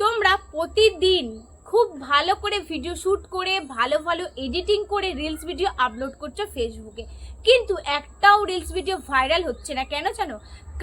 তোমরা প্রতিদিন খুব ভালো করে ভিডিও শ্যুট করে, ভালো ভালো এডিটিং করে রিলস ভিডিও আপলোড করছ ফেসবুকে কিন্তু একটাও রিলস ভিডিও ভাইরাল হচ্ছে না। কেন জানো?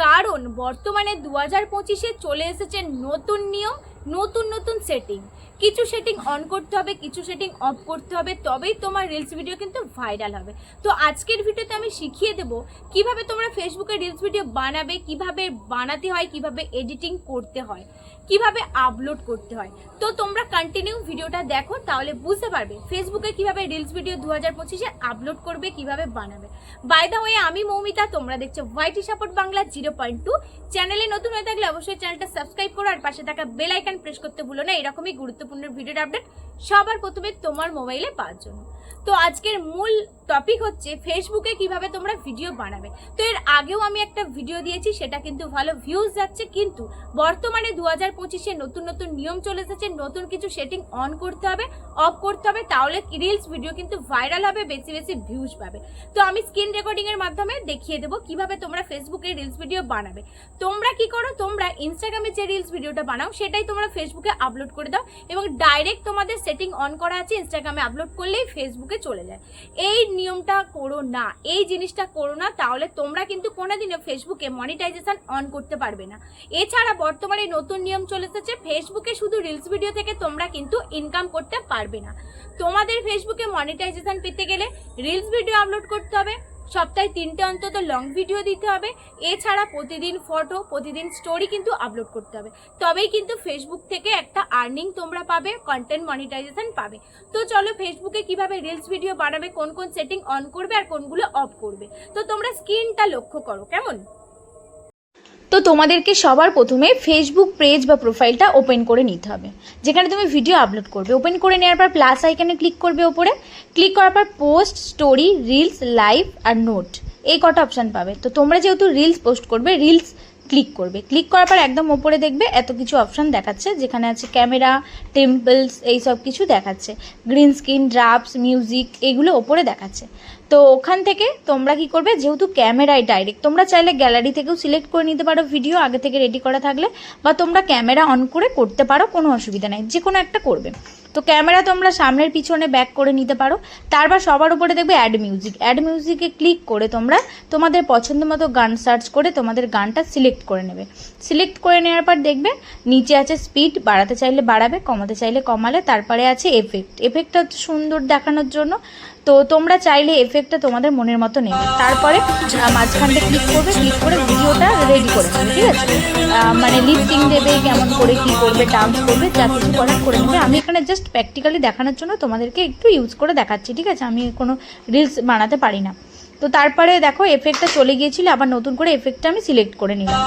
কারণ বর্তমানে দু হাজার পঁচিশে চলে এসেছে নতুন নিয়ম নতুন নতুন সেটিং কিছু সেটিং অন করতে হবে, কিছু সেটিং অফ করতে হবে, তবেই তোমার রিলস ভিডিও কিন্তু ভাইরাল হবে। তো আজকের ভিডিওতে আমি শিখিয়ে দেবো কীভাবে তোমরা ফেসবুকে রিলস ভিডিও বানাবে, কীভাবে বানাতে হয়, কীভাবে এডিটিং করতে হয়, কীভাবে আপলোড করতে হয়। তো তোমরা কন্টিনিউ ভিডিওটা দেখো, তাহলে বুঝতে পারবে ফেসবুকে কীভাবে রিলস ভিডিও দু হাজার পঁচিশে আপলোড করবে, কীভাবে বানাবে। বাই দা ওয়ে আমি মৌমিতা, তোমরা দেখছ YT support Bangla zero point two চ্যানেলে নতুন হয়ে থাকলে অবশ্যই চ্যানেলটা সাবস্ক্রাইব করো আর পাশে থাকা বেল আইকন প্রেস করতে ভুলো না, এরকমই গুরুত্বপূর্ণ ভিডিওর আপডেট সবার প্রথমে তোমার মোবাইলে পাওয়ার জন্য। তো আজকের মূল টপিক হচ্ছে ফেসবুকে কীভাবে তোমরা ভিডিও বানাবে। তো এর আগেও আমি একটা ভিডিও দিয়েছি, সেটা কিন্তু ভালো ভিউজ যাচ্ছে, কিন্তু বর্তমানে দু হাজার পঁচিশে নতুন নতুন নিয়ম চলে এসেছে, নতুন কিছু সেটিং অন করতে হবে অফ করতে হবে, তাহলে রিলস ভিডিও কিন্তু ভাইরাল হবে, বেশি বেশি ভিউজ পাবে। তো আমি স্ক্রিন রেকর্ডিং এর মাধ্যমে দেখিয়ে দেবো কীভাবে তোমরা ফেসবুকে রিলস ভিডিও বানাবে। তোমরা কি করো, তোমরা ইনস্টাগ্রামে যে রিলস ভিডিওটা বানাও, সেটাই তোমরা ফেসবুকে আপলোড করে দাও এবং ডাইরেক্ট তোমাদের সেটিং অন করা আছে ইনস্টাগ্রামে আপলোড করলেই ফেসবুকে চলে যায়। এই নিয়মটা করো না, এই জিনিসটা করো না, তাহলে তোমরা কিন্তু কোনো কোনোদিনও ফেসবুকে মনিটাইজেশন অন করতে পারবে না। এছাড়া বর্তমানে নতুন নিয়ম চলে এসেছে ফেসবুকে শুধু রিলস ভিডিও থেকে তোমরা কিন্তু ইনকাম করতে পারবে না। তোমাদের ফেসবুকে মনিটাইজেশন পেতে গেলে রিলস ভিডিও আপলোড করতে হবে সপ্তাহে তিনটে অন্তত লং ভিডিও দিতে হবে। এছাড়া প্রতিদিন ফটো প্রতিদিন স্টোরি কিন্তু আপলোড করতে হবে। তবেই কিন্তু ফেসবুক থেকে একটা আর্নিং তোমরা পাবে কন্টেন্ট মনিটাইজেশন পাবে। তো চলো ফেসবুকে কীভাবে রিলস ভিডিও বানাবে, কোন কোন সেটিং অন করবে আর কোনগুলো অফ করবে। তো তোমরা স্ক্রিনটা লক্ষ্য করো, কেমন? তো তোমাদেরকে সবার প্রথমে ফেসবুক পেজ বা প্রোফাইলটা ওপেন করে নিতে হবে। যেখানে তুমি ভিডিও আপলোড করবে। ওপেন করে নেওয়ার পর প্লাস আইকনে ক্লিক করবে ওপরে। ক্লিক করার পর পোস্ট স্টোরি রিলস লাইভ আর নোট এই কটা অপশান পাবে। তো তোমরা যেহেতু রিলস পোস্ট করবে রিলস ক্লিক করবে। ক্লিক করার পর একদম ওপরে দেখবে এত কিছু অপশান দেখাচ্ছে, যেখানে আছে ক্যামেরা টেম্পলস এই সব কিছু দেখাচ্ছে। গ্রিন স্ক্রিন ড্রাফটস মিউজিক এগুলো ওপরে দেখাচ্ছে। তো ওখান থেকে তোমরা কি করবে, যেহেতু ক্যামেরায় ডাইরেক্ট তোমরা চাইলে গ্যালারি থেকেও সিলেক্ট করে নিতে পারো ভিডিও আগে থেকে রেডি করা থাকলে, বা তোমরা ক্যামেরা অন করে করতে পারো, কোনো অসুবিধা নেই যে কোনো একটা করবে। তো ক্যামেরা তোমরা সামনের পিছনে ব্যাক করে নিতে পারো। তারপর সবার উপরে দেখবে অ্যাড মিউজিক অ্যাড মিউজিকে ক্লিক করে তোমরা তোমাদের পছন্দ মতো গান সার্চ করে তোমাদের গানটা সিলেক্ট করে নেবে। সিলেক্ট করে নেওয়ার পর দেখবে নিচে আছে স্পিড বাড়াতে চাইলে বাড়াবে, কমাতে চাইলে কমালে, তারপরে আছে এফেক্ট এফেক্টটা সুন্দর দেখানোর জন্য তো তোমরা চাইলে এফেক্টটা তোমাদের মনের মতো নেবে। তারপরে মাঝখানটা ক্লিক করবে ক্লিক করে ভিডিওটা রেডি করে ঠিক আছে? মানে লিফটিং দেবে, কেমন করে কি করবে ডান্স করবে, যা কিছু করার করে নেবে। আমি এখানে জাস্ট প্র্যাকটিক্যালি দেখানোর জন্য তোমাদেরকে একটু ইউজ করে দেখাচ্ছি, ঠিক আছে? আমি কোনো রিলস বানাতে পারি না। তো তারপরে দেখো এফেক্টটা চলে গিয়েছিল, আবার নতুন করে এফেক্টটা আমি সিলেক্ট করে নিলাম।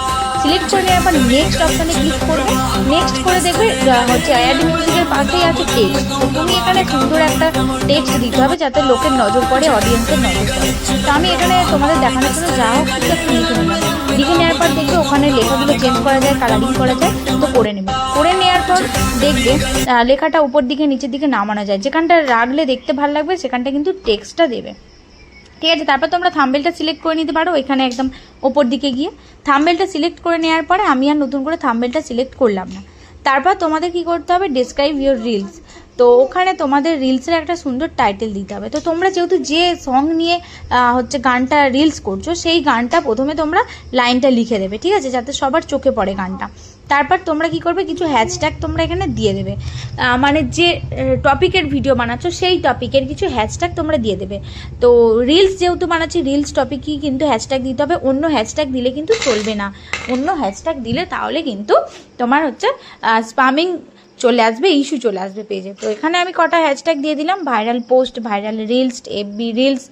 সিলেক্ট করে নেওয়ার পর নেক্সট অপশানে ক্লিক করবে। নেক্সট করে দেখবে হচ্ছে অ্যাড মিউজিকের পাশেই আছে টেক্সট তো তুমি এখানে সুন্দর একটা টেক্সট দিতে হবে যাতে লোকের নজর পড়ে অডিয়েন্সের নজর পড়ে। তো আমি এখানে তোমাদের দেখানোর জন্য যা হোক কিছু একটা লিখে নেওয়ার পর দেখবে ওখানে লেখাগুলো চেঞ্জ করা যায় কালারিং করা যায়, তো করে নেবে। করে নেওয়ার পর দেখবে লেখাটা উপর দিকে, নিচের দিকে নামানো যায়। যেখানটা রাখলে দেখতে ভালো লাগবে, সেখানটা কিন্তু টেক্সটটা দেবে। ঠিক আছে, তারপর তোমরা থাম্বেলটা সিলেক্ট করে নিতে পারো এখানে একদম ওপর দিকে গিয়ে। থাম্বেলটা সিলেক্ট করে নেওয়ার পরে আমি আর নতুন করে থাম্বেলটা সিলেক্ট করলাম না। তারপর তোমাদের কি করতে হবে? ডিসক্রাইব ইউর রিলস তো ওখানে তোমাদের রিলসের একটা সুন্দর টাইটেল দিতে হবে। তো তোমরা যেহেতু যে সং নিয়ে হচ্ছে গানটা রিলস করছ, সেই গানটা প্রথমে তোমরা লাইনটা লিখে দেবে, ঠিক আছে? যাতে সবার চোখে পড়ে গানটা। তারপর তোমরা কি করবে? কিছু হ্যাশট্যাগ তোমরা এখানে দিয়ে দেবে। মানে যে টপিকের ভিডিও বানাচ্ছো, সেই টপিকের কিছু হ্যাশট্যাগ তোমরা দিয়ে দেবে। তো রিলস যেহেতু বানাচ্ছি রিলস টপিকই কিন্তু হ্যাশট্যাগ দিতে হবে। অন্য হ্যাশট্যাগ দিলে কিন্তু চলবে না। অন্য হ্যাশট্যাগ দিলে তাহলে কিন্তু তোমার হচ্ছে স্পামিং চলে আসবে ইস্যু চলে আসবে পেজে তো এখানে আমি কটা হ্যাশট্যাগ দিয়ে দিলাম viral post viral reels FB reels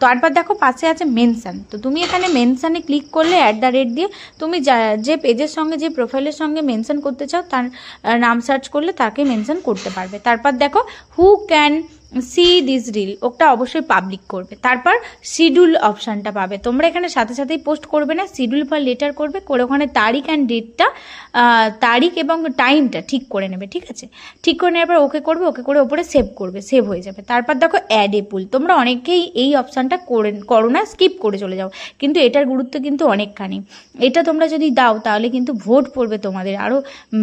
তারপর দেখো, পাশে আছে মেনশান তো তুমি এখানে মেনশানে ক্লিক করলে অ্যাট দ্য রেট দিয়ে তুমি যা- পেজের সঙ্গে, যে প্রোফাইলের সঙ্গে মেনশান করতে চাও, তার নাম সার্চ করলে তাকে মেনশান করতে পারবে। তারপর দেখো who can see this reel ওটা অবশ্যই পাবলিক করবে। তারপর শিডিউল অপশানটা পাবে। তোমরা এখানে সাথে সাথেই পোস্ট করবে না শিডিউল বা লেটার করবে, করে ওখানে তারিখ অ্যান্ড ডেটটা তারিখ এবং টাইমটা ঠিক করে নেবে, ঠিক আছে? ঠিক করে নেওয়ার পর ওকে করবে, ওকে করে ওপরে সেভ করবে সেভ হয়ে যাবে। তারপর দেখো অ্যাড এ পুল তোমরা অনেকেই এই অপশানটা করে, করো না স্কিপ করে চলে যাও। কিন্তু এটার গুরুত্ব কিন্তু অনেকখানি। এটা তোমরা যদি দাও, তাহলে কিন্তু ভোট পড়বে তোমাদের। আরও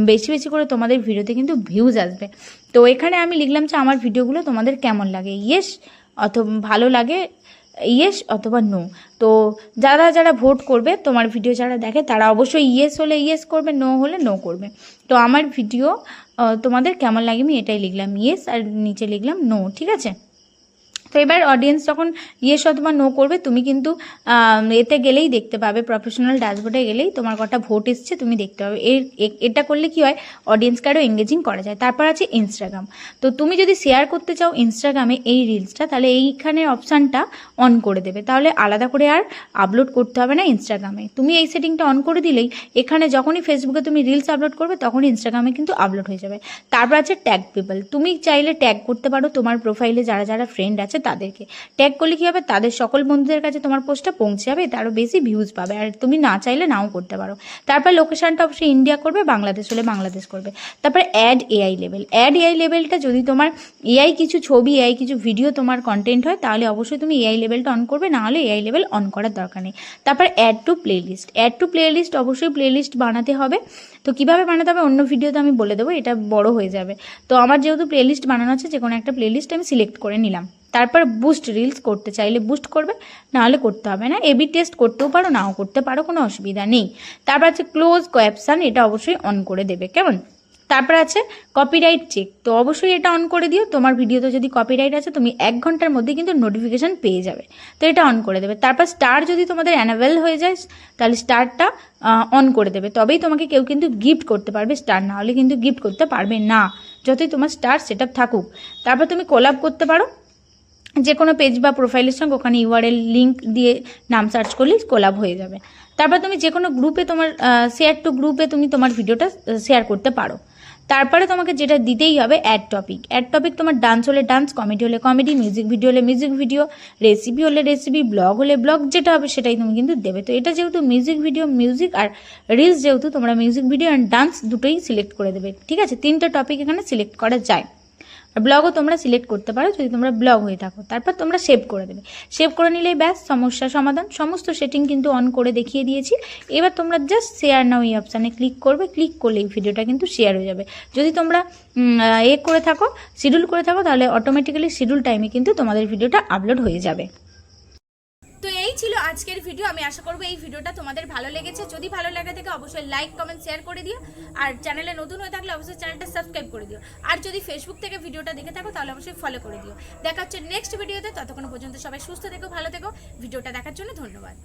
বেশি বেশি করে তোমাদের ভিডিওতে কিন্তু ভিউজ আসবে। তো এখানে আমি লিখলাম যে আমার ভিডিওগুলো তোমাদের কেমন লাগে? ইয়েস অথবা ভালো লাগে? ইয়েস অথবা নো তো যারা যারা ভোট করবে, তোমার ভিডিও যারা দেখে, তারা অবশ্যই ইয়েস হলে ইয়েস করবে নো হলে নো করবে। তো আমার ভিডিও তোমাদের কেমন লাগে আমি এটাই লিখলাম। ইয়েস আর নিচে লিখলাম নো ঠিক আছে? তো এবার অডিয়েন্স যখন ইয়েস অথবা নো করবে, তুমি কিন্তু এতে গেলেই দেখতে পাবে প্রফেশনাল ড্যাশবোর্ডে গেলেই তোমার কটা ভোট এসছে, তুমি দেখতে পাবে। এর এটা করলে কি হয় অডিয়েন্সকে আরও এঙ্গেজিং করা যায়। তারপর আছে ইনস্টাগ্রাম তো তুমি যদি শেয়ার করতে চাও ইনস্টাগ্রামে এই রিলসটা তাহলে এইখানের অপশানটা অন করে দেবে। তাহলে আলাদা করে আর আপলোড করতে হবে না ইনস্টাগ্রামে তুমি এই সেটিংটা অন করে দিলেই, এখানে যখনই ফেসবুকে তুমি রিলস আপলোড করবে তখন ইনস্টাগ্রামে কিন্তু আপলোড হয়ে যাবে। তারপর আছে ট্যাগ পিপল তুমি চাইলে ট্যাগ করতে পারো তোমার প্রোফাইলে যারা যারা ফ্রেন্ড আছে তাদেরকে। ট্যাগ করলে কী হবে? তাদের সকল বন্ধুদের কাছে তোমার পোস্টটা পৌঁছে যাবে তারও বেশি ভিউজ পাবে। আর তুমি না চাইলে নাও করতে পারো। তারপর লোকেশানটা অবশ্যই ইন্ডিয়া করবে বাংলাদেশ হলে বাংলাদেশ করবে। তারপর অ্যাড এআই লেভেল অ্যাড এআই লেভেলটা যদি তোমার এআই কিছু ছবি এআই কিছু ভিডিও তোমার কন্টেন্ট হয়, তাহলে অবশ্যই তুমি এআই লেভেলটা অন করবে, না হলে এআই লেভেল অন করার দরকার নেই। তারপর add to playlist add to playlist playlist playlist বানাতে হবে। তো কীভাবে বানাতে হবে? অন্য ভিডিওতে আমি বলে দেবো, এটা বড় হয়ে যাবে। তো আমার যেহেতু প্লেলিস্ট বানানো আছে যে কোনো একটা প্লেলিস্ট আমি সিলেক্ট করে নিলাম। তারপর বুস্ট রিলস করতে চাইলে বুস্ট করবে, নাহলে করতে হবে না। এবি টেস্ট করতেও পারো, নাও করতে পারো, কোনো অসুবিধা নেই। তারপর আছে ক্লোজ ক্যাপশন এটা অবশ্যই অন করে দেবে, কেমন? তারপর আছে কপিরাইট চেক তো অবশ্যই এটা অন করে দিও। তোমার ভিডিওতে যদি কপিরাইট আছে, তুমি এক ঘণ্টার মধ্যে কিন্তু নোটিফিকেশান পেয়ে যাবে। তো এটা অন করে দেবে। তারপর স্টার যদি তোমাদের অ্যানাবেল হয়ে যায়, তাহলে স্টারটা অন করে দেবে। তবেই তোমাকে কেউ কিন্তু গিফট করতে পারবে স্টার না হলে কিন্তু গিফট করতে পারবে না, যতই তোমার স্টার সেট থাকুক। তারপর তুমি কোলাপ করতে পারো। যে কোনো পেজ বা প্রোফাইলের সঙ্গে ওখানে ইউআরএল লিঙ্ক দিয়ে নাম সার্চ করলেই কোলাব হয়ে যাবে। তারপর তুমি যে কোনো গ্রুপে তোমার শেয়ার টু গ্রুপে তুমি তোমার ভিডিওটা শেয়ার করতে পারো। তারপরে তোমাকে যেটা দিতেই হবে অ্যাড টপিক অ্যাড টপিক তোমার ডান্স হলে ডান্স কমেডি হলে কমেডি মিউজিক ভিডিও হলে মিউজিক ভিডিও রেসিপি হলে রেসিপি ব্লগ হলে ব্লগ যেটা হবে সেটাই তুমি কিন্তু দেবে। তো এটা যেহেতু মিউজিক ভিডিও মিউজিক আর রিলস যেহেতু, তোমরা মিউজিক ভিডিও অ্যান্ড ডান্স দুটোই সিলেক্ট করে দেবে। ঠিক আছে? তিনটা টপিক এখানে সিলেক্ট করা যায়। ব্লগও তোমরা সিলেক্ট করতে পারো যদি তোমরা ব্লগ হয়ে থাকো। তারপর তোমরা সেভ করে দেবে। সেভ করে নিলেই ব্যাস, সমস্যা সমাধান। সমস্ত সেটিং কিন্তু অন করে দেখিয়ে দিয়েছি। এবার তোমরা জাস্ট শেয়ার নাও এই অপশানে ক্লিক করবে। ক্লিক করলে এই ভিডিওটা কিন্তু শেয়ার হয়ে যাবে। যদি তোমরা এ করে থাকো শিডিউল করে থাকো, তাহলে অটোমেটিক্যালি শিডিউল টাইমে কিন্তু তোমাদের ভিডিওটা আপলোড হয়ে যাবে। ছিল আজকের ভিডিও আমি আশা করব এই ভিডিওটা তোমাদের ভালো লেগেছে। যদি ভালো লাগে থাকে, অবশ্যই লাইক কমেন্ট শেয়ার করে দিও। আর চ্যানেলে নতুন হয়ে থাকলে অবশ্যই চ্যানেলটা সাবস্ক্রাইব করে দিও। আর যদি ফেসবুক থেকে ভিডিওটা দেখে থাকো, তাহলে অবশ্যই ফলো করে দিও। দেখা হচ্ছে নেক্সট ভিডিওতে ততক্ষণ পর্যন্ত সবাই সুস্থ থেকো, ভালো থেকো। ভিডিওটা দেখার জন্য ধন্যবাদ।